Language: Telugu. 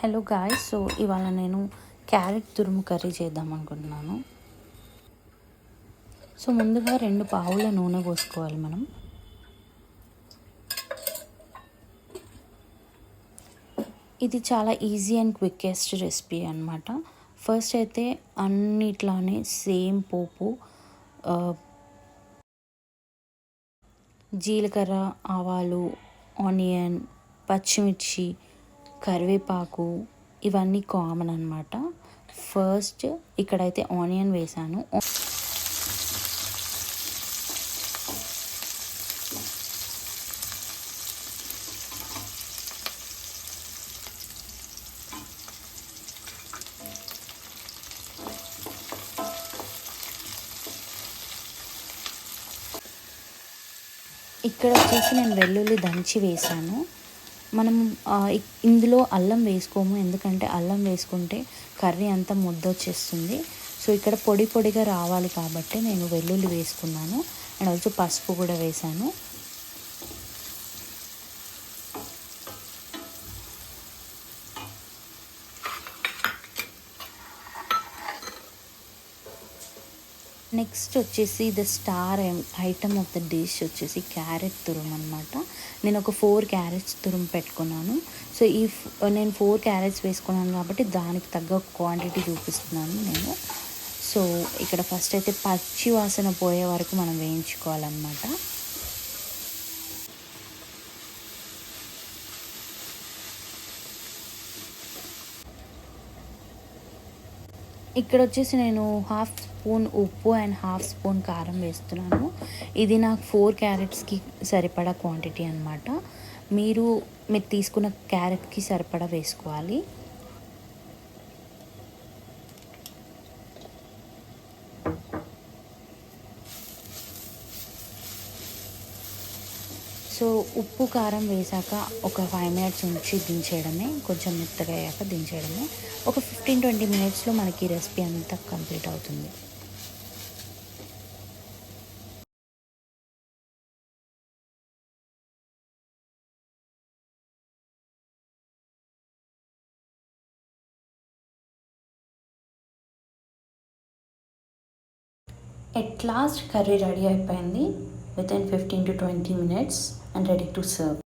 హలో గాయస్ సో ఇవాళ నేను క్యారెట్ తురుము కర్రీ చేద్దాం అనుకుంటున్నాను. సో ముందుగా రెండు పావుల నూనె పోసుకోవాలి మనం. ఇది చాలా ఈజీ అండ్ క్విక్కెస్ట్ రెసిపీ అనమాట ఫస్ట్ అయితే అన్నిట్లానే సేమ్ పోపు జీలకర్ర ఆవాలు ఆనియన్ పచ్చిమిర్చి కరివేపాకు ఇవన్నీ కామన్ అనమాట ఫస్ట్ ఇక్కడైతే ఆనియన్ వేసాను. ఇక్కడ వచ్చేసి నేను వెల్లుల్లి దంచి వేసాను. మనం ఇందులో అల్లం వేసుకోము. ఎందుకంటే అల్లం వేసుకుంటే కర్రీ అంతా ముద్దొచ్చేస్తుంది. సో ఇక్కడ పొడి పొడిగా రావాలి కాబట్టి నేను వెల్లుల్లి వేసుకున్నాను. అండ్ ఆల్సో పసుపు కూడా వేసాను నెక్స్ట్ వచ్చేసి the star item of the dish వచ్చేసి క్యారెట్ తురుము అనమాట నేను ఒక ఫోర్ క్యారెట్స్ తురుము పెట్టుకున్నాను. సో ఈ నేను ఫోర్ క్యారెట్స్ వేసుకున్నాను కాబట్టి దానికి తగ్గ క్వాంటిటీ చూపిస్తున్నాను నేను. సో ఇక్కడ ఫస్ట్ అయితే పచ్చి వాసన పోయే వరకు మనం వేయించుకోవాలన్నమాట. ఇక్కడ వచ్చేసి నేను హాఫ్ స్పూన్ ఉప్పు అండ్ హాఫ్ స్పూన్ కారం వేస్తున్నాను. ఇది నాకు ఫోర్ క్యారెట్స్కి సరిపడా క్వాంటిటీ అనమాట మీరు మీరు తీసుకున్న క్యారెట్కి సరిపడా వేసుకోవాలి. సో ఉప్పు కారం వేసాక ఒక ఫైవ్ మినిట్స్ ఉంచి దించేయడమే కొంచెం మెత్తగా అయ్యాక దించేయడమే. ఒక ఫిఫ్టీన్ ట్వంటీ మినిట్స్లో మనకి రెసిపీ అంతా కంప్లీట్ అవుతుంది. ఎట్ లాస్ట్ కర్రీ రెడీ అయిపోయింది. Within 15 to 20 minutes and ready to serve.